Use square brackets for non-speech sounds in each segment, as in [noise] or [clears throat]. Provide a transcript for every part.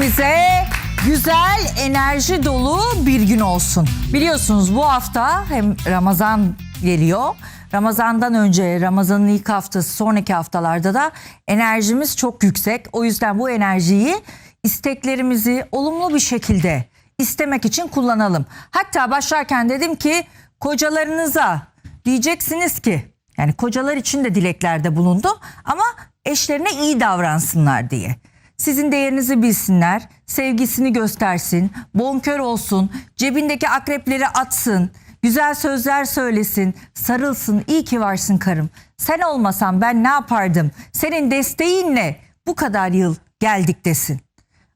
hepimize güzel, enerji dolu bir gün olsun. Biliyorsunuz bu hafta hem Ramazan geliyor. Ramazandan önce Ramazan'ın ilk haftası sonraki haftalarda da enerjimiz çok yüksek. O yüzden bu enerjiyi isteklerimizi olumlu bir şekilde istemek için kullanalım. Hatta başlarken dedim ki kocalarınıza diyeceksiniz ki yani kocalar için de dileklerde bulundu ama eşlerine iyi davransınlar diye. Sizin değerinizi bilsinler, sevgisini göstersin, bonkör olsun, cebindeki akrepleri atsın, güzel sözler söylesin, sarılsın, iyi ki varsın karım. Sen olmasan ben ne yapardım? Senin desteğinle bu kadar yıl geldik desin.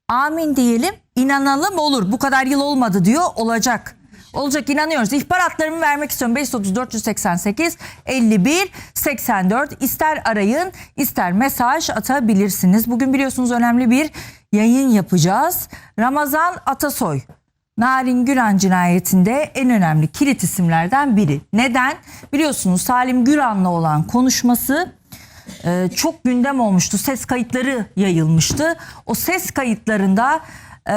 Amin diyelim, inanalım olur. Bu kadar yıl olmadı diyor, olacak. Olacak inanıyoruz. İhbaratlarımı vermek istiyorum. 530 488 51 84 ister arayın ister mesaj atabilirsiniz. Bugün biliyorsunuz önemli bir yayın yapacağız. Ramazan Atasoy Narin Güran cinayetinde en önemli kilit isimlerden biri. Neden? Biliyorsunuz Salim Güran'la olan konuşması e, çok gündem olmuştu. Ses kayıtları yayılmıştı. O ses kayıtlarında e,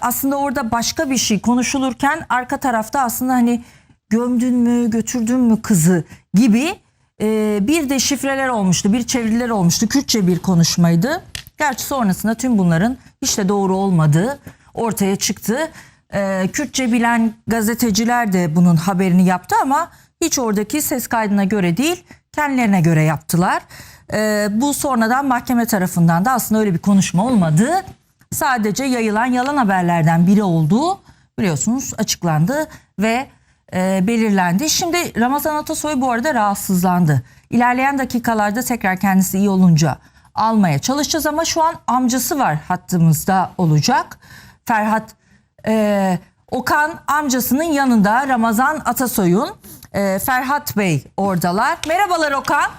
aslında orada başka bir şey konuşulurken arka tarafta aslında hani gömdün mü götürdün mü kızı gibi e, bir de şifreler olmuştu. Bir çeviriler olmuştu. Kürtçe bir konuşmaydı. Gerçi sonrasında tüm bunların hiç de doğru olmadığı ortaya çıktı. E, Kürtçe bilen gazeteciler de bunun haberini yaptı ama hiç oradaki ses kaydına göre değil kendilerine göre yaptılar. Ee, bu sonradan mahkeme tarafından da aslında öyle bir konuşma olmadı. Sadece yayılan yalan haberlerden biri olduğu biliyorsunuz açıklandı ve e, belirlendi. Şimdi Ramazan Atasoy bu arada rahatsızlandı. İlerleyen dakikalarda tekrar kendisi iyi olunca almaya çalışacağız ama şu an amcası var hattımızda olacak. Ferhat e, Okan amcasının yanında Ramazan Atasoy'un e, Ferhat Bey oradalar. Merhabalar Okan.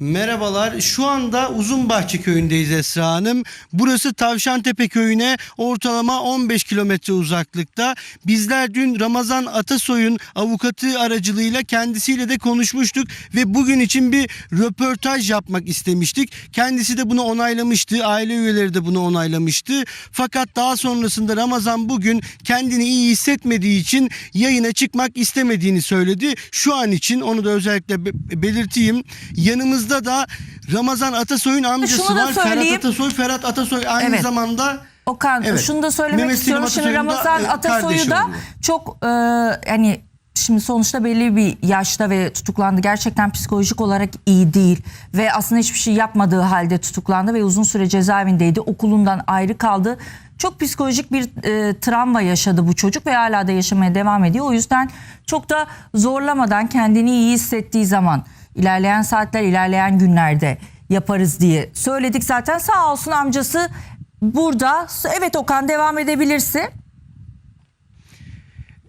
Merhabalar. Şu anda Uzunbahçe köyündeyiz Esra Hanım. Burası Tavşantepe köyüne ortalama 15 kilometre uzaklıkta. Bizler dün Ramazan Atasoy'un avukatı aracılığıyla kendisiyle de konuşmuştuk ve bugün için bir röportaj yapmak istemiştik. Kendisi de bunu onaylamıştı. Aile üyeleri de bunu onaylamıştı. Fakat daha sonrasında Ramazan bugün kendini iyi hissetmediği için yayına çıkmak istemediğini söyledi. Şu an için onu da özellikle be- belirteyim. Yanımızda da Ramazan Atasoy'un amcası Şunu da var. Ferhat söyleyeyim. Atasoy. Ferhat Atasoy aynı Evet. zamanda Okan Evet. şunu da söylemek Mehmet Selim istiyorum. Şimdi Atasoy'un da, Ramazan e, Atasoy'u kardeşi da oluyor. çok e, hani şimdi sonuçta belli bir yaşta ve tutuklandı. Gerçekten psikolojik olarak iyi değil ve aslında hiçbir şey yapmadığı halde tutuklandı ve uzun süre cezaevindeydi. Okulundan ayrı kaldı. Çok psikolojik bir e, travma yaşadı bu çocuk ve hala da yaşamaya devam ediyor. O yüzden çok da zorlamadan kendini iyi hissettiği zaman ilerleyen saatler, ilerleyen günlerde yaparız diye söyledik zaten. Sağ olsun amcası burada. Evet Okan devam edebilirsin.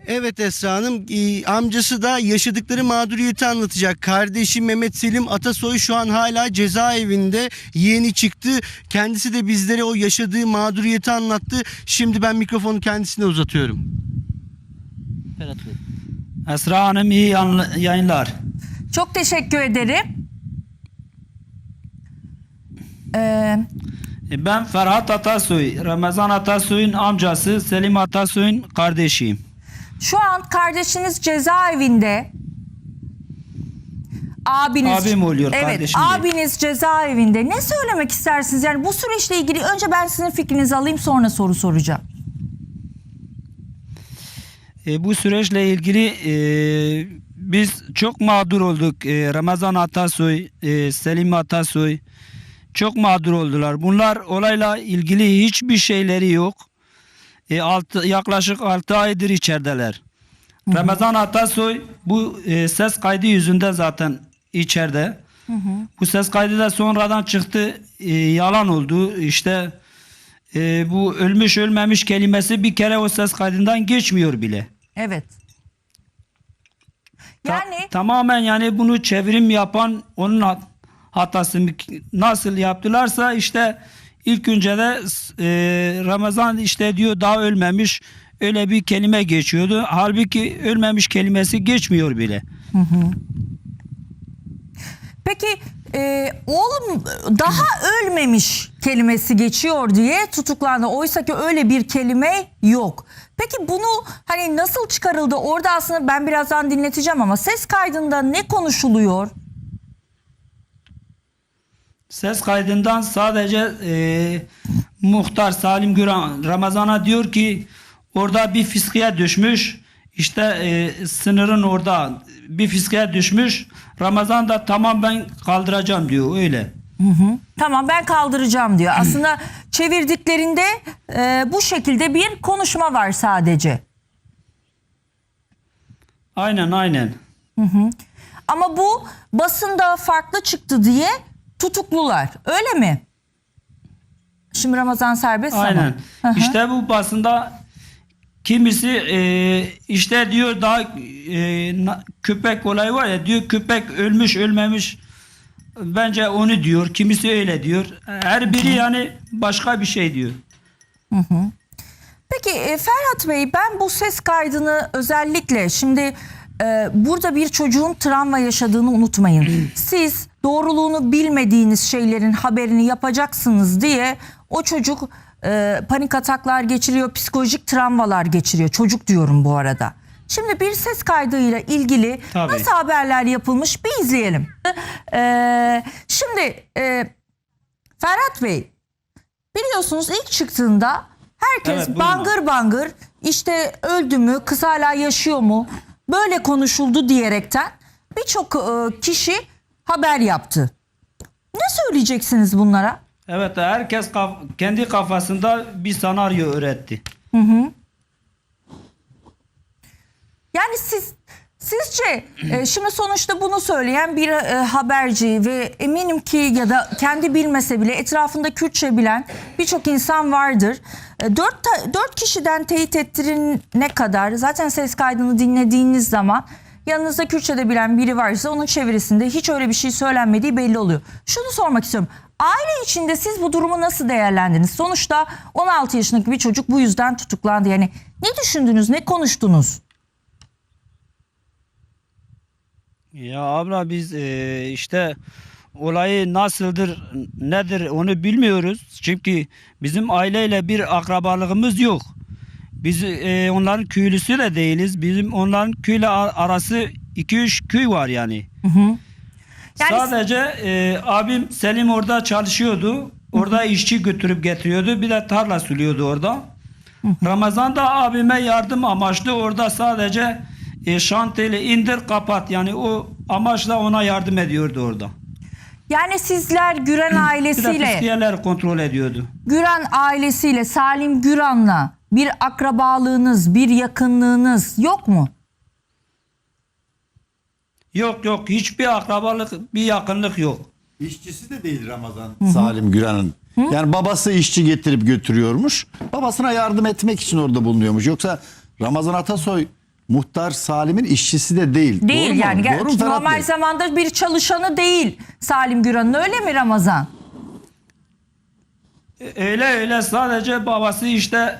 Evet Esra Hanım e, amcası da yaşadıkları mağduriyeti anlatacak. Kardeşi Mehmet Selim Atasoy şu an hala cezaevinde yeni çıktı. Kendisi de bizlere o yaşadığı mağduriyeti anlattı. Şimdi ben mikrofonu kendisine uzatıyorum. Esra Hanım iyi yayınlar. Çok teşekkür ederim. Ee, E, Ben Ferhat Atasoy, Ramazan Atasoy'un amcası, Selim Atasoy'un kardeşiyim. şu an kardeşiniz cezaevinde. Abiniz Abim oluyor, Evet, kardeşim değil. abiniz cezaevinde. Ne söylemek istersiniz? Yani bu süreçle ilgili önce ben sizin fikrinizi alayım sonra soru soracağım. E, bu süreçle ilgili e, biz çok mağdur olduk. E, Ramazan Atasoy, e, Selim Atasoy çok mağdur oldular. Bunlar olayla ilgili hiçbir şeyleri yok. E, altı, yaklaşık 6 aydır içerideler. Ramazan Atasoy bu e, ses kaydı yüzünden zaten içeride. Bu ses kaydı da sonradan çıktı. e, yalan oldu. İşte e, bu ölmüş ölmemiş kelimesi bir kere o ses kaydından geçmiyor bile. Evet. Ta- Yani tamamen yani bunu çevrim yapan onun hat- hatası nasıl yaptılarsa işte ilk önce de e, Ramazan işte diyor daha ölmemiş öyle bir kelime geçiyordu. Halbuki ölmemiş kelimesi geçmiyor bile. peki e, oğlum daha ölmemiş kelimesi geçiyor diye tutuklandı. Oysa ki öyle bir kelime yok. Peki bunu hani nasıl çıkarıldı? Orada aslında ben birazdan dinleteceğim ama ses kaydında ne konuşuluyor? Ses kaydından sadece e, muhtar Salim Güran Ramazan'a diyor ki orada bir fiskiye düşmüş. İşte e, sınırın orada bir fiskiye düşmüş. Ramazan da tamam ben kaldıracağım diyor öyle. Tamam ben kaldıracağım diyor. [clears throat] Aslında çevirdiklerinde e, bu şekilde bir konuşma var sadece. Aynen aynen. Ama bu basında farklı çıktı diye tutuklular. Öyle mi? Şimdi Ramazan serbest ama. Aynen. Hı hı. İşte bu basında kimisi e, işte diyor daha e, köpek olayı var ya diyor köpek ölmüş ölmemiş bence onu diyor. Kimisi öyle diyor. Her biri yani başka bir şey diyor. Peki e, Ferhat Bey ben bu ses kaydını özellikle şimdi e, burada bir çocuğun travma yaşadığını unutmayın. [clears throat] Siz doğruluğunu bilmediğiniz şeylerin haberini yapacaksınız diye o çocuk e, panik ataklar geçiriyor, psikolojik travmalar geçiriyor. Çocuk diyorum bu arada. Şimdi bir ses kaydıyla ilgili Tabii. nasıl haberler yapılmış bir izleyelim. E, şimdi e, Ferhat Bey biliyorsunuz ilk çıktığında herkes Evet, buyurun. bangır bangır işte öldü mü kız hala yaşıyor mu böyle konuşuldu diyerekten birçok e, kişi haber yaptı. Ne söyleyeceksiniz bunlara? Evet herkes kaf- kendi kafasında bir senaryo üretti. Yani siz sizce e, şimdi sonuçta bunu söyleyen bir e, haberci ve eminim ki ya da kendi bilmese bile etrafında Kürtçe bilen birçok insan vardır. E, dört, ta- dört kişiden teyit ettirine kadar zaten ses kaydını dinlediğiniz zaman yanınızda Kürtçe de bilen biri varsa onun çevirisinde hiç öyle bir şey söylenmediği belli oluyor. Şunu sormak istiyorum. Aile içinde siz bu durumu nasıl değerlendiniz? Sonuçta 16 yaşındaki bir çocuk bu yüzden tutuklandı. Yani ne düşündünüz, ne konuştunuz? Ya abla biz e, işte olayı nasıldır nedir onu bilmiyoruz. Çünkü bizim aileyle bir akrabalığımız yok. Biz e, onların köylüsü de değiliz. Bizim onların köyle ar- arası 2-3 köy var yani. Yani- Sadece e, abim Selim orada çalışıyordu. Orada işçi götürüp getiriyordu. Bir de tarla suluyordu orada. Ramazan da abime yardım amaçlı orada sadece e, şanteli indir kapat. Yani o amaçla ona yardım ediyordu orada. Yani sizler Güren Bir de ailesiyle, fiskiyeler kontrol ediyordu. Güren ailesiyle, Salim Güran'la bir akrabalığınız, bir yakınlığınız yok mu? Yok yok hiçbir akrabalık bir yakınlık yok. İşçisi de değil Ramazan Salim Güran'ın. Yani babası işçi getirip götürüyormuş. Babasına yardım etmek için orada bulunuyormuş. Yoksa Ramazan Atasoy muhtar Salim'in işçisi de değil. Değil Doğru mu? yani. Doğru mu Ferhat Normal Bey? zamanda bir çalışanı değil Salim Güran'ın öyle mi Ramazan? E, Öyle öyle sadece babası işte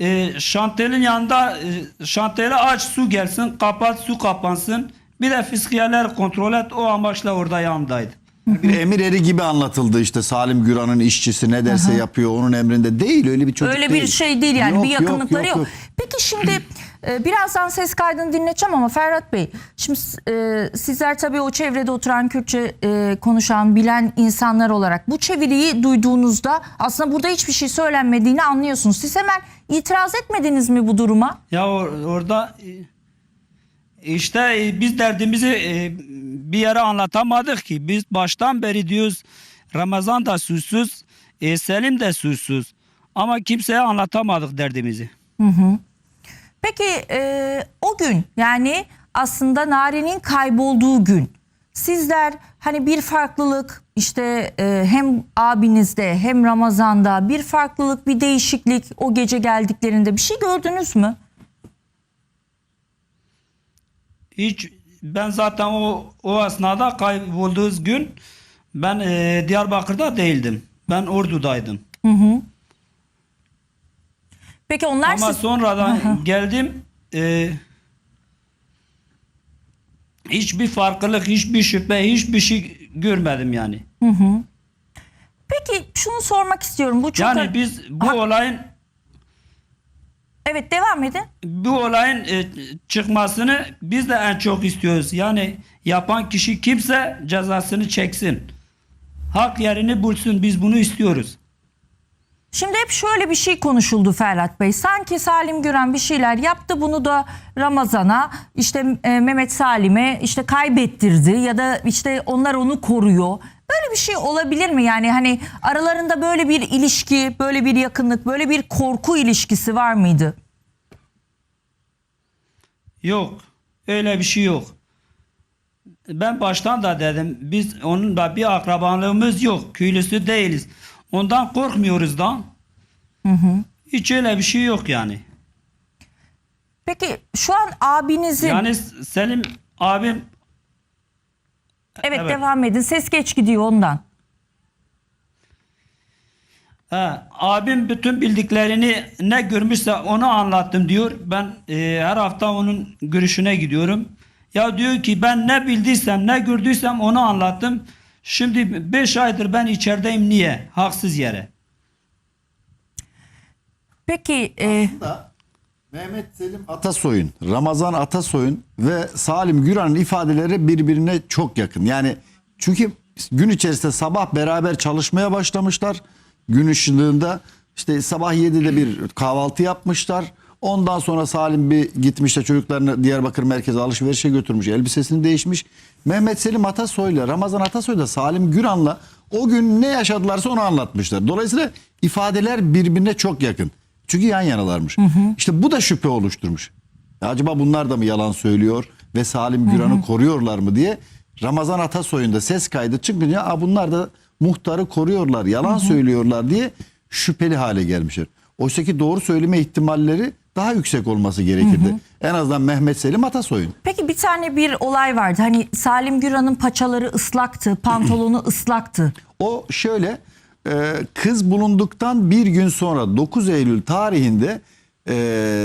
e, şantelin yanında e, şanteli aç su gelsin kapat su kapansın. Bir de fiskiyeler kontrol et o amaçla orada yanındaydı. Bir emir eri gibi anlatıldı işte Salim Güran'ın işçisi ne derse yapıyor onun emrinde değil öyle bir çocuk Öyle değil. bir şey değil yani Yok, bir yok, yakınlıkları yok. yok. Peki şimdi [clears throat] e, birazdan ses kaydını dinleteceğim ama Ferhat Bey şimdi e, sizler tabii o çevrede oturan Kürtçe e, konuşan bilen insanlar olarak bu çeviriyi duyduğunuzda aslında burada hiçbir şey söylenmediğini anlıyorsunuz. Siz hemen itiraz etmediniz mi bu duruma? Ya or- orada e, işte e, biz derdimizi e, bir yere anlatamadık ki. Biz baştan beri diyoruz Ramazan da suçsuz, Selim de suçsuz. Ama kimseye anlatamadık derdimizi. Peki e, o gün yani aslında Nare'nin kaybolduğu gün sizler hani bir farklılık işte e, hem abinizde hem Ramazan'da bir farklılık bir değişiklik o gece geldiklerinde bir şey gördünüz mü? Hiç ben zaten o o esnada kaybolduğumuz gün ben e, Diyarbakır'da değildim. Ben Ordu'daydım. Peki onlar Ama siz... sonradan geldim. e, hiçbir farklılık, hiçbir şüphe, hiçbir şey görmedim yani. Peki şunu sormak istiyorum. Bu çok Yani biz bu Ha- olayın Evet devam edin. bu olayın e, çıkmasını biz de en çok istiyoruz. Yani yapan kişi kimse cezasını çeksin. Hak yerini bulsun. Biz bunu istiyoruz. Şimdi hep şöyle bir şey konuşuldu Ferhat Bey. Sanki Salim Güren bir şeyler yaptı bunu da Ramazan'a işte e, Mehmet Salim'e işte kaybettirdi ya da işte onlar onu koruyor. Böyle bir şey olabilir mi? Yani hani aralarında böyle bir ilişki, böyle bir yakınlık, böyle bir korku ilişkisi var mıydı? Yok. Öyle bir şey yok. Ben baştan da dedim. Biz onunla bir akrabalığımız yok. Köylüsü değiliz. Ondan korkmuyoruz da. Hiç öyle bir şey yok yani. Peki şu an abinizin Yani Selim abim evet, evet. devam edin. Ses geç gidiyor ondan. He, abim bütün bildiklerini ne görmüşse onu anlattım diyor. Ben e, her hafta onun görüşüne gidiyorum. Ya diyor ki ben ne bildiysem ne gördüysem onu anlattım. Şimdi 5 aydır ben içerideyim niye? Haksız yere. Peki e, Mehmet Selim Atasoy'un, Ramazan Atasoy'un ve Salim Güran'ın ifadeleri birbirine çok yakın. Yani çünkü gün içerisinde sabah beraber çalışmaya başlamışlar. Gün ışığında işte sabah 7'de bir kahvaltı yapmışlar. Ondan sonra Salim bir gitmiş de çocuklarını Diyarbakır merkeze alışverişe götürmüş. Elbisesini değişmiş. Mehmet Selim Atasoy'la Ramazan Atasoy da Salim Güran'la o gün ne yaşadılarsa onu anlatmışlar. Dolayısıyla ifadeler birbirine çok yakın. Çünkü yan yanalarmış. İşte bu da şüphe oluşturmuş. Ya acaba bunlar da mı yalan söylüyor ve Salim Güran'ı koruyorlar mı diye Ramazan Atasoy'un ses kaydı çıkınca Aa, bunlar da muhtarı koruyorlar, yalan söylüyorlar diye şüpheli hale gelmişler. Oysa ki doğru söyleme ihtimalleri daha yüksek olması gerekirdi. En azından Mehmet Selim Atasoy'un. Peki bir tane bir olay vardı. Hani Salim Güran'ın paçaları ıslaktı, pantolonu [clears throat] ıslaktı. O şöyle e, kız bulunduktan bir gün sonra 9 Eylül tarihinde e,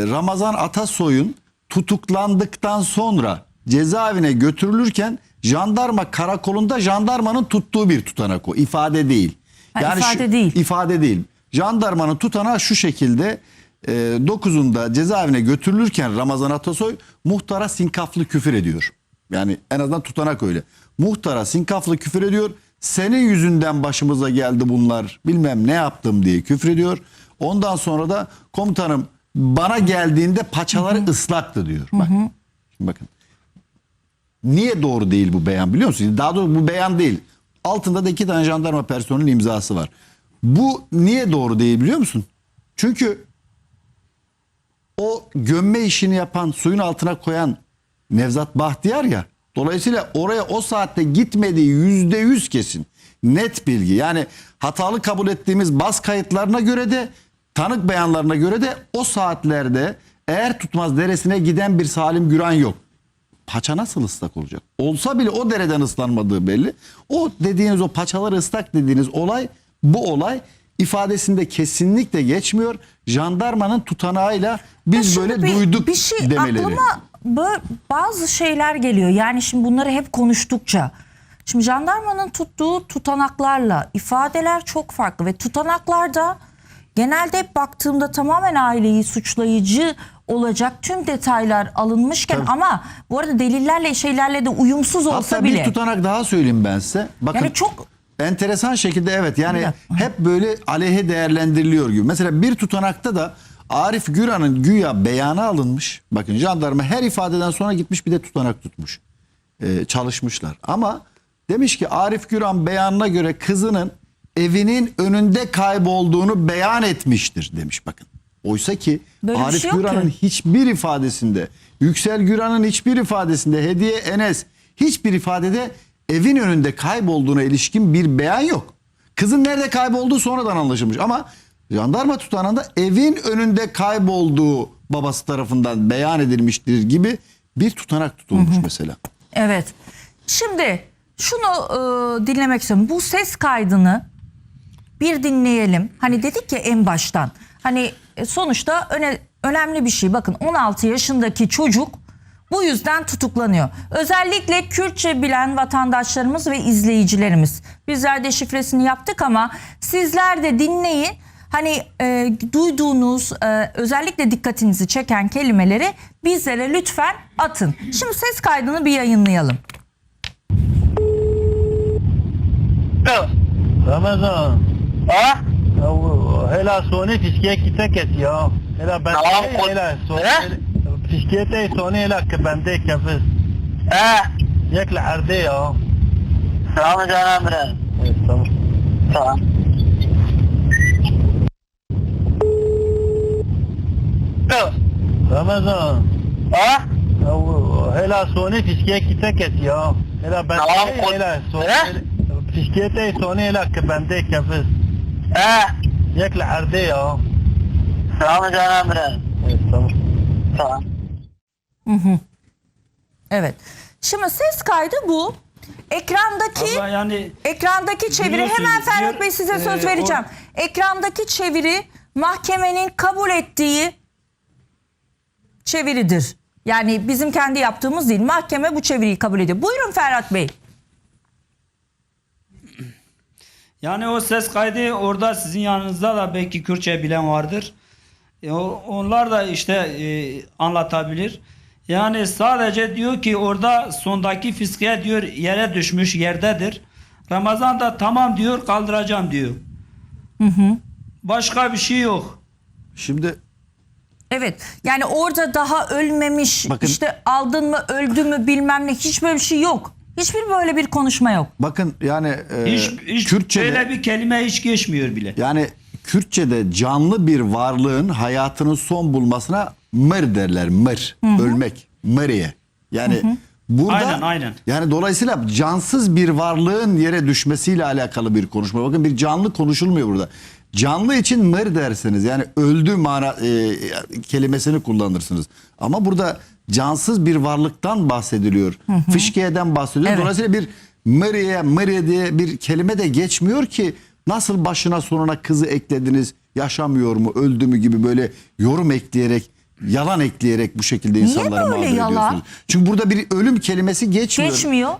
Ramazan Atasoy'un tutuklandıktan sonra cezaevine götürülürken jandarma karakolunda jandarmanın tuttuğu bir tutanak o ifade değil. Ha, ifade değil. ifade değil. Jandarmanın tutanağı şu şekilde e, 9'unda cezaevine götürülürken Ramazan Atasoy muhtara sinkaflı küfür ediyor. Yani en azından tutanak öyle. Muhtara sinkaflı küfür ediyor. Senin yüzünden başımıza geldi bunlar. Bilmem ne yaptım diye küfür ediyor. Ondan sonra da komutanım bana geldiğinde paçaları ıslaktı diyor. Bak. Şimdi bakın. Niye doğru değil bu beyan biliyor musun? Daha doğrusu bu beyan değil. Altında da iki tane jandarma personelinin imzası var. Bu niye doğru değil biliyor musun? Çünkü o gömme işini yapan, suyun altına koyan Nevzat Bahtiyar ya. Dolayısıyla oraya o saatte gitmediği yüzde yüz kesin. Net bilgi. Yani hatalı kabul ettiğimiz bas kayıtlarına göre de tanık beyanlarına göre de o saatlerde eğer tutmaz deresine giden bir Salim Güran yok. Paça nasıl ıslak olacak? Olsa bile o dereden ıslanmadığı belli. O dediğiniz o paçaları ıslak dediğiniz olay bu olay ifadesinde kesinlikle geçmiyor. Jandarmanın tutanağıyla biz böyle bir- duyduk bir şey demeleri. aklıma bazı şeyler geliyor. Yani şimdi bunları hep konuştukça. Şimdi jandarmanın tuttuğu tutanaklarla ifadeler çok farklı ve tutanaklarda genelde hep baktığımda tamamen aileyi suçlayıcı olacak tüm detaylar alınmışken Tabii. ama bu arada delillerle şeylerle de uyumsuz olsa Hatta bile. bir tutanak daha söyleyeyim ben size. Bakın Yani çok enteresan şekilde evet yani hep böyle aleyhe değerlendiriliyor gibi. Mesela bir tutanakta da Arif Güran'ın güya beyanı alınmış. Bakın jandarma her ifadeden sonra gitmiş bir de tutanak tutmuş. Ee, çalışmışlar. Ama demiş ki Arif Güran beyanına göre kızının evinin önünde kaybolduğunu beyan etmiştir demiş bakın. Oysa ki Böyle Arif şey Güran'ın hiçbir ifadesinde, Yüksel Güran'ın hiçbir ifadesinde, Hediye Enes hiçbir ifadede evin önünde kaybolduğuna ilişkin bir beyan yok. Kızın nerede kaybolduğu sonradan anlaşılmış ama jandarma tutanağında evin önünde kaybolduğu babası tarafından beyan edilmiştir gibi bir tutanak tutulmuş mesela. Evet. Şimdi şunu e, dinlemek istiyorum. Bu ses kaydını bir dinleyelim. Hani dedik ya en baştan. Hani e, sonuçta öne, önemli bir şey. Bakın 16 yaşındaki çocuk bu yüzden tutuklanıyor. Özellikle Kürtçe bilen vatandaşlarımız ve izleyicilerimiz. Bizler de şifresini yaptık ama sizler de dinleyin. Hani e, duyduğunuz e, özellikle dikkatinizi çeken kelimeleri bizlere lütfen atın. Şimdi ses kaydını bir yayınlayalım. Ramazan. Ha? Hela sonu fiskiye gitmek et ya. Hela ben. Tamam. Hela sonu. تشتيتي توني لك بندي كفز آه. ياك العردية آه. سلام جانا مرن سلام. رمضان. آه؟ هلا سوني تشكيكي تكتي آه. هلا بندي هلا سوني. تشكيتي سوني لك بندي كفز آه. ياك العردية آه. سلام جانا مرن إيه، سلام. Evet. Şimdi ses kaydı bu. Ekrandaki yani Ekrandaki çeviri Biliyorsunuz, hemen Ferhat diyor, Bey size söz e, vereceğim. Ekrandaki çeviri mahkemenin kabul ettiği çeviridir. Yani bizim kendi yaptığımız değil. Mahkeme bu çeviriyi kabul ediyor. Buyurun Ferhat Bey. Yani o ses kaydı orada sizin yanınızda da belki Kürtçe bilen vardır. E, o- onlar da işte e, anlatabilir. Yani sadece diyor ki orada sondaki fiskiye diyor yere düşmüş yerdedir. Ramazan da tamam diyor kaldıracağım diyor. Başka bir şey yok. Şimdi Evet. Yani orada daha ölmemiş, Bakın- işte aldın mı, öldü mü bilmem ne hiç böyle bir şey yok. Hiçbir böyle bir konuşma yok. bakın yani e, Hiç, hiç Kürtçe'de böyle bir kelime hiç geçmiyor bile. yani Kürtçe'de canlı bir varlığın hayatının son bulmasına mır derler. Mır. Ölmek. Mırıye. Yani burada Aynen, aynen. yani dolayısıyla cansız bir varlığın yere düşmesiyle alakalı bir konuşma. Bakın bir canlı konuşulmuyor burada. Canlı için mır dersiniz. Yani öldü mana e, kelimesini kullanırsınız. Ama burada cansız bir varlıktan bahsediliyor. Fışkiyeden bahsediliyor. Evet. Dolayısıyla bir mırıye, mırı diye bir kelime de geçmiyor ki nasıl başına sonuna kızı eklediniz, yaşamıyor mu, öldü mü gibi böyle yorum ekleyerek, yalan ekleyerek bu şekilde insanları böyle mağdur yalan? ediyorsunuz. Çünkü burada bir ölüm kelimesi geçmiyor. Geçmiyor.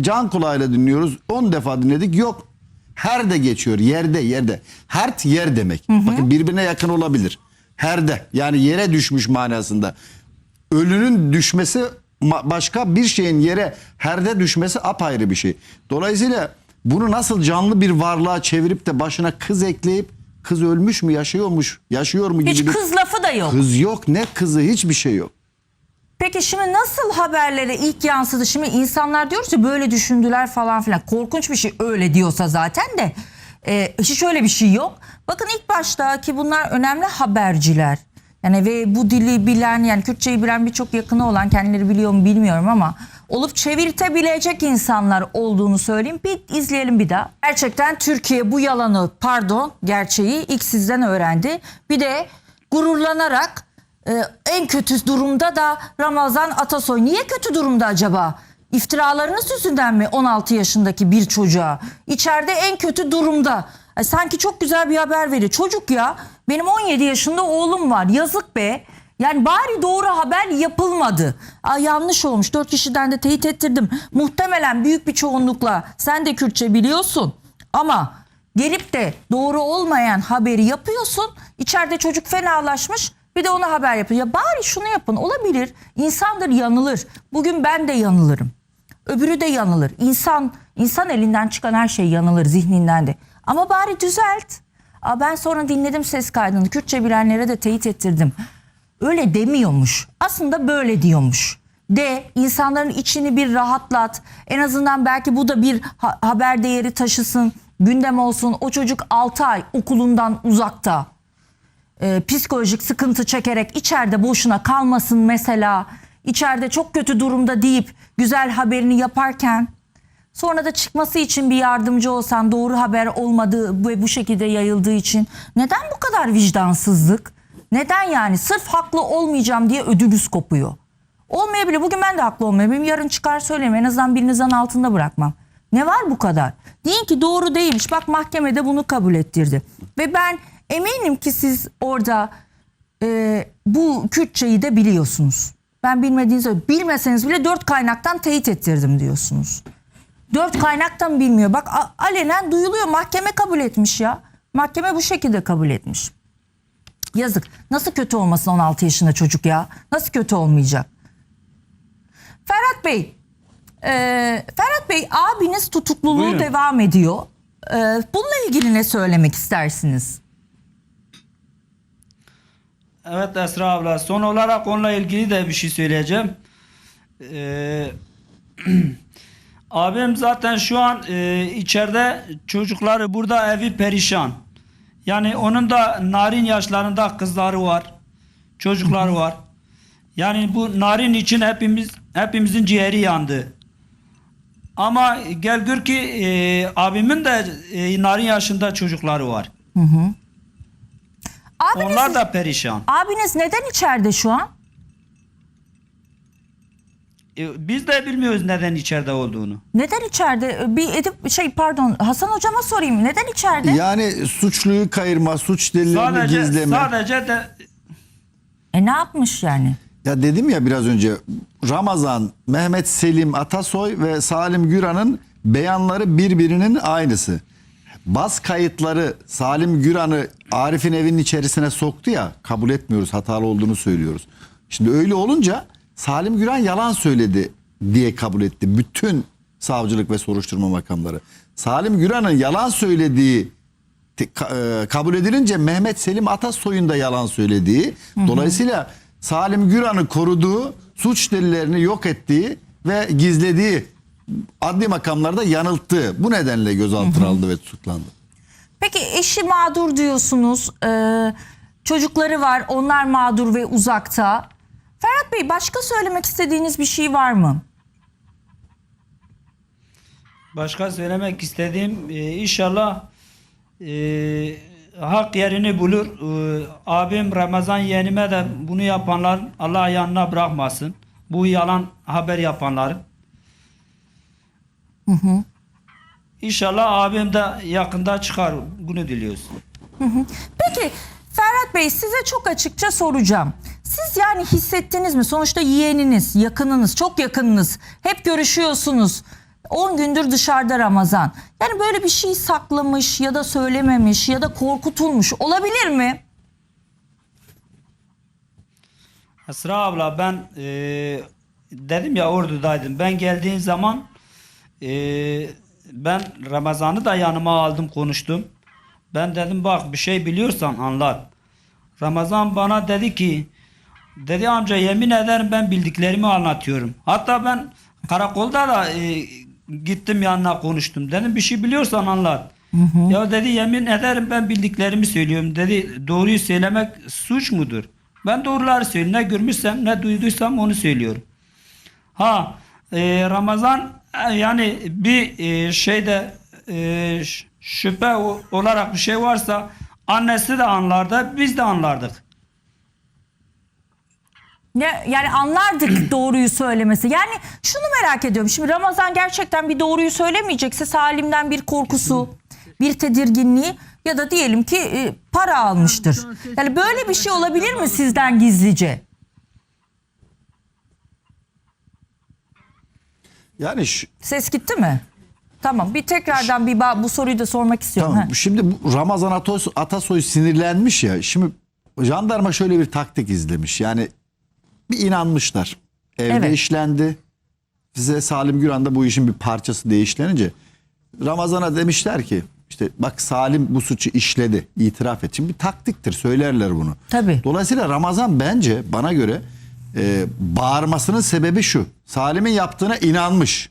Can kulağıyla dinliyoruz. 10 defa dinledik. Yok. Her de geçiyor. Yerde, yerde. Hert yer demek. Bakın birbirine yakın olabilir. Herde yani yere düşmüş manasında. Ölünün düşmesi ma- başka bir şeyin yere herde düşmesi apayrı bir şey. Dolayısıyla bunu nasıl canlı bir varlığa çevirip de başına kız ekleyip kız ölmüş mü yaşıyormuş yaşıyor mu gibi Hiç bir kız lafı da yok. kız yok ne kızı hiçbir şey yok. Peki şimdi nasıl haberlere ilk yansıdı? Şimdi insanlar diyoruz ya böyle düşündüler falan filan. Korkunç bir şey öyle diyorsa zaten de e, hiç öyle bir şey yok. Bakın ilk başta ki bunlar önemli haberciler. Yani ve bu dili bilen yani Kürtçeyi bilen birçok yakını olan kendileri biliyor mu bilmiyorum ama olup çevirtebilecek insanlar olduğunu söyleyeyim. Bir izleyelim bir daha. Gerçekten Türkiye bu yalanı pardon gerçeği ilk sizden öğrendi. Bir de gururlanarak ee, en kötü durumda da Ramazan Atasoy. Niye kötü durumda acaba? İftiralarınız yüzünden mi 16 yaşındaki bir çocuğa? İçeride en kötü durumda. E, sanki çok güzel bir haber veriyor. Çocuk ya benim 17 yaşında oğlum var. Yazık be. Yani bari doğru haber yapılmadı. Aa, yanlış olmuş. 4 kişiden de teyit ettirdim. Muhtemelen büyük bir çoğunlukla sen de Kürtçe biliyorsun. Ama gelip de doğru olmayan haberi yapıyorsun. İçeride çocuk fenalaşmış. Bir de ona haber yapıyor. Ya bari şunu yapın olabilir. İnsandır yanılır. Bugün ben de yanılırım. Öbürü de yanılır. İnsan insan elinden çıkan her şey yanılır zihninden de. Ama bari düzelt. Aa, ben sonra dinledim ses kaydını. Kürtçe bilenlere de teyit ettirdim. Öyle demiyormuş. Aslında böyle diyormuş. De insanların içini bir rahatlat. En azından belki bu da bir ha- haber değeri taşısın. Gündem olsun. O çocuk 6 ay okulundan uzakta e, psikolojik sıkıntı çekerek içeride boşuna kalmasın mesela. İçeride çok kötü durumda deyip güzel haberini yaparken sonra da çıkması için bir yardımcı olsan doğru haber olmadığı ve bu şekilde yayıldığı için neden bu kadar vicdansızlık? Neden yani sırf haklı olmayacağım diye ödümüz kopuyor. Olmayabilir. Bugün ben de haklı olmayabilirim. Yarın çıkar söyleyeyim. En azından birinizden altında bırakmam. Ne var bu kadar? Deyin ki doğru değilmiş. Bak mahkemede bunu kabul ettirdi. Ve ben eminim ki siz orada e, bu Kürtçeyi de biliyorsunuz. Ben bilmediğinizi bilmeseniz bile dört kaynaktan teyit ettirdim diyorsunuz. Dört kaynaktan bilmiyor. Bak alenen duyuluyor. Mahkeme kabul etmiş ya. Mahkeme bu şekilde kabul etmiş. Yazık. Nasıl kötü olmasın 16 yaşında çocuk ya? Nasıl kötü olmayacak? Ferhat Bey, e, Ferhat Bey abiniz tutukluluğu Buyurun. devam ediyor. E, bununla ilgili ne söylemek istersiniz? Evet Esra abla son olarak onunla ilgili de bir şey söyleyeceğim. Ee, [clears throat] abim zaten şu an e, içeride çocukları burada evi perişan. Yani onun da narin yaşlarında kızları var. Çocukları var. Yani bu narin için hepimiz hepimizin ciğeri yandı. Ama gel gör ki e, abimin de e, narin yaşında çocukları var. Abiniz, Onlar da perişan. abiniz neden içeride şu an? E, Biz de bilmiyoruz neden içeride olduğunu. Neden içeride? Bir edip şey pardon Hasan hocama sorayım. Neden içeride? Yani suçluyu kayırma, suç delillerini Sadece gizleme. sadece de E ne yapmış yani? Ya dedim ya biraz önce Ramazan, Mehmet Selim Atasoy ve Salim Güran'ın beyanları birbirinin aynısı. Bas kayıtları Salim Güran'ı Arif'in evinin içerisine soktu ya kabul etmiyoruz hatalı olduğunu söylüyoruz. Şimdi öyle olunca Salim Güran yalan söyledi diye kabul etti bütün savcılık ve soruşturma makamları. Salim Güran'ın yalan söylediği e, kabul edilince Mehmet Selim Atasoy'un da yalan söylediği dolayısıyla Salim Güran'ı koruduğu suç delillerini yok ettiği ve gizlediği adli makamlarda yanılttığı bu nedenle gözaltına alındı ve tutuklandı. Peki eşi mağdur diyorsunuz. Ee, çocukları var. Onlar mağdur ve uzakta. Ferhat Bey başka söylemek istediğiniz bir şey var mı? başka söylemek istediğim e, inşallah e, hak yerini bulur. E, abim Ramazan yeğenime de bunu yapanlar Allah yanına bırakmasın. Bu yalan haber yapanları. İnşallah abim de yakında çıkar. Bunu diliyoruz. Peki Ferhat Bey size çok açıkça soracağım. Siz yani hissettiniz mi? Sonuçta yeğeniniz, yakınınız, çok yakınınız. Hep görüşüyorsunuz. 10 gündür dışarıda Ramazan. Yani böyle bir şey saklamış ya da söylememiş ya da korkutulmuş olabilir mi? Esra abla ben e, dedim ya ordudaydım. Ben geldiğim zaman e, ben Ramazan'ı da yanıma aldım konuştum. Ben dedim bak bir şey biliyorsan anlat. Ramazan bana dedi ki dedi amca yemin ederim ben bildiklerimi anlatıyorum. Hatta ben karakolda da e, gittim yanına konuştum. Dedim bir şey biliyorsan anlat. Ya dedi yemin ederim ben bildiklerimi söylüyorum. Dedi doğruyu söylemek suç mudur? Ben doğruları söylüyorum. Ne görmüşsem ne duyduysam onu söylüyorum. Ha e, Ramazan e, yani bir e, şeyde e, şüphe olarak bir şey varsa annesi de anlardı biz de anlardık. Ne, yani anlardık [clears throat] doğruyu söylemesi. Yani şunu merak ediyorum. Şimdi Ramazan gerçekten bir doğruyu söylemeyecekse Salim'den bir korkusu, bir tedirginliği ya da diyelim ki e, para almıştır. Yani böyle bir şey olabilir mi sizden gizlice? Yani şu, Ses gitti mi? Tamam bir tekrardan bir ba- bu soruyu da sormak istiyorum. Tamam. Şimdi bu Ramazan Atos, Atasoy sinirlenmiş ya. Şimdi jandarma şöyle bir taktik izlemiş. Yani bir inanmışlar. Evde Evet. işlendi. Size Salim Güran da bu işin bir parçası diye işlenince Ramazan'a demişler ki işte bak Salim bu suçu işledi, itiraf et. Şimdi bir taktiktir söylerler bunu. Tabii. Dolayısıyla Ramazan bence bana göre e, bağırmasının sebebi şu. Salim'in yaptığına inanmış.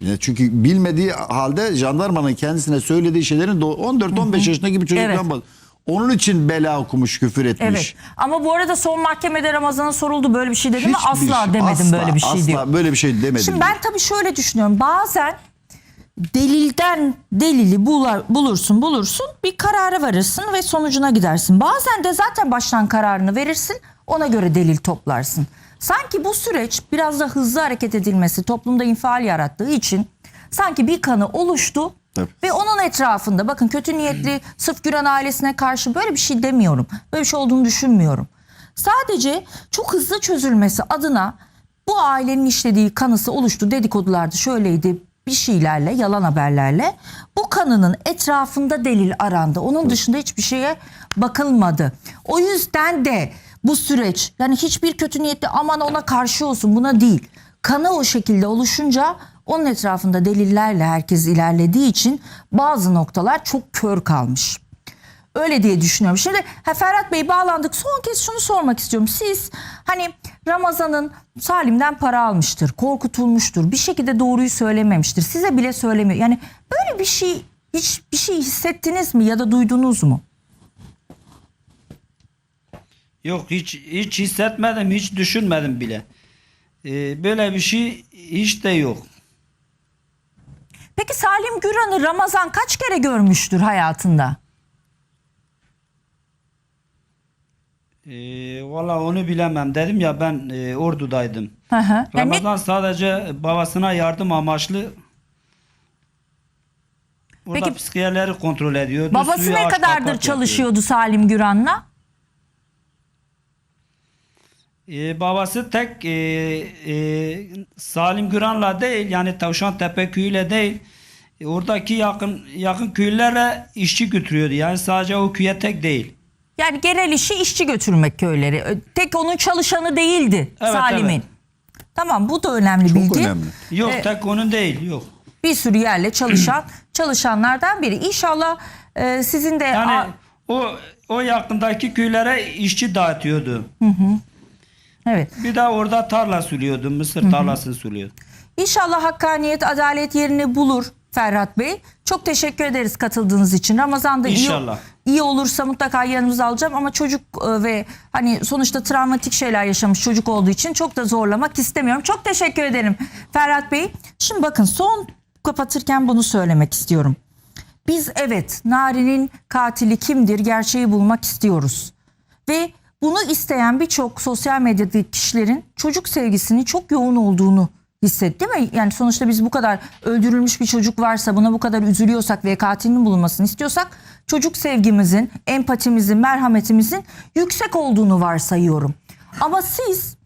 Ya çünkü bilmediği halde jandarmanın kendisine söylediği şeylerin do- 14-15 yaşındaki bir çocuktan Evet. bahsediyor. Onun için bela okumuş, küfür etmiş. Evet. Ama bu arada son mahkemede Ramazan'a soruldu böyle bir şey dedi mi? Asla şey- demedim asla, böyle bir şey asla diyor. böyle bir şey demedim. Şimdi ben tabii şöyle düşünüyorum. Bazen delilden delili bular, bulursun bulursun bir karara varırsın ve sonucuna gidersin. Bazen de zaten baştan kararını verirsin ona göre delil toplarsın. Sanki bu süreç biraz da hızlı hareket edilmesi toplumda infial yarattığı için sanki bir kanı oluştu Tabii. ve onun etrafında bakın kötü niyetli sırf Güran ailesine karşı böyle bir şey demiyorum. Böyle bir şey olduğunu düşünmüyorum. Sadece çok hızlı çözülmesi adına bu ailenin işlediği kanısı oluştu. Dedikodulardı şöyleydi bir şeylerle yalan haberlerle bu kanının etrafında delil arandı. Onun dışında hiçbir şeye bakılmadı. O yüzden de bu süreç yani hiçbir kötü niyetli aman ona karşı olsun buna değil. Kanı o şekilde oluşunca onun etrafında delillerle herkes ilerlediği için bazı noktalar çok kör kalmış. Öyle diye düşünüyorum. Şimdi ha, Ferhat Bey bağlandık. Son kez şunu sormak istiyorum. Siz hani Ramazan'ın Salim'den para almıştır, korkutulmuştur, bir şekilde doğruyu söylememiştir. Size bile söylemiyor. Yani böyle bir şey hiç bir şey hissettiniz mi ya da duydunuz mu? Yok hiç hiç hissetmedim, hiç düşünmedim bile. Ee, böyle bir şey hiç de yok. Peki Salim Güran'ı Ramazan kaç kere görmüştür hayatında? Ee, Valla onu bilemem. Dedim ya ben e, ordudaydım. Hı hı. Yani Ramazan sadece babasına yardım amaçlı Orada Peki- psikiyatrları kontrol ediyordu. babası suyu ne aç, kadardır kapat çalışıyordu Salim Güran'la? Ee, babası tek e, e, Salim Güran'la değil yani Tavşan Tepe köyüyle değil e, oradaki yakın yakın köylere işçi götürüyordu. Yani sadece o köye tek değil. Yani genel işi işçi götürmek köyleri. Tek onun çalışanı değildi Evet, Salim'in. evet. Tamam bu da önemli Çok bilgi. önemli. Yok E, tek onun değil yok. Bir sürü yerle çalışan [clears throat] çalışanlardan biri. İnşallah e, sizin de Yani a- o o yakındaki köylere işçi dağıtıyordu. Evet. Bir de orada tarla suluyordu. Mısır tarlası suluyordu. İnşallah hakkaniyet, adalet yerini bulur Ferhat Bey. Çok teşekkür ederiz katıldığınız için. Ramazan'da iyi, İnşallah. iyi olursa mutlaka yanımıza alacağım ama çocuk e, ve hani sonuçta travmatik şeyler yaşamış çocuk olduğu için çok da zorlamak istemiyorum. Çok teşekkür ederim Ferhat Bey. Şimdi bakın son kapatırken bunu söylemek istiyorum. Biz evet Nari'nin katili kimdir gerçeği bulmak istiyoruz. Ve bunu isteyen birçok sosyal medyadaki kişilerin çocuk sevgisinin çok yoğun olduğunu hisset değil mi? Yani sonuçta biz bu kadar öldürülmüş bir çocuk varsa buna bu kadar üzülüyorsak ve katilinin bulunmasını istiyorsak çocuk sevgimizin, empatimizin, merhametimizin yüksek olduğunu varsayıyorum. Ama siz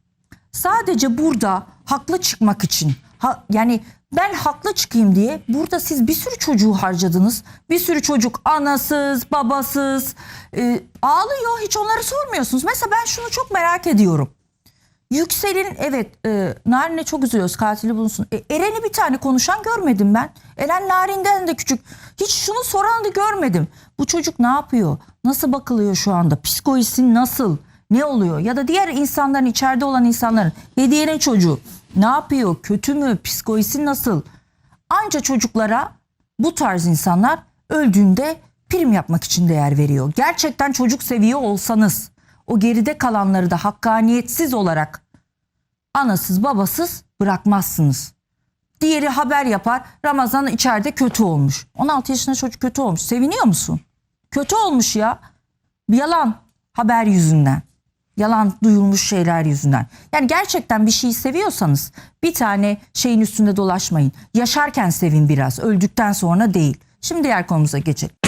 sadece burada haklı çıkmak için ha, yani ben haklı çıkayım diye burada siz bir sürü çocuğu harcadınız. Bir sürü çocuk anasız, babasız e, ağlıyor hiç onları sormuyorsunuz. Mesela ben şunu çok merak ediyorum. Yüksel'in evet e, Narin'e çok üzülüyoruz katili bulunsun. E, Eren'i bir tane konuşan görmedim ben. Eren Narin'den de küçük. Hiç şunu soran da görmedim. Bu çocuk ne yapıyor? Nasıl bakılıyor şu anda? Psikolojisi nasıl? Ne oluyor? Ya da diğer insanların içeride olan insanların hediyenin çocuğu ne yapıyor? Kötü mü? Psikolojisi nasıl? Anca çocuklara bu tarz insanlar öldüğünde prim yapmak için değer veriyor. Gerçekten çocuk seviyor olsanız o geride kalanları da hakkaniyetsiz olarak anasız babasız bırakmazsınız. Diğeri haber yapar Ramazan içeride kötü olmuş. 16 yaşında çocuk kötü olmuş. Seviniyor musun? Kötü olmuş ya. Bir yalan haber yüzünden. Yalan duyulmuş şeyler yüzünden. Yani gerçekten bir şeyi seviyorsanız bir tane şeyin üstünde dolaşmayın. Yaşarken sevin biraz. Öldükten sonra değil. Şimdi diğer konumuza geçelim.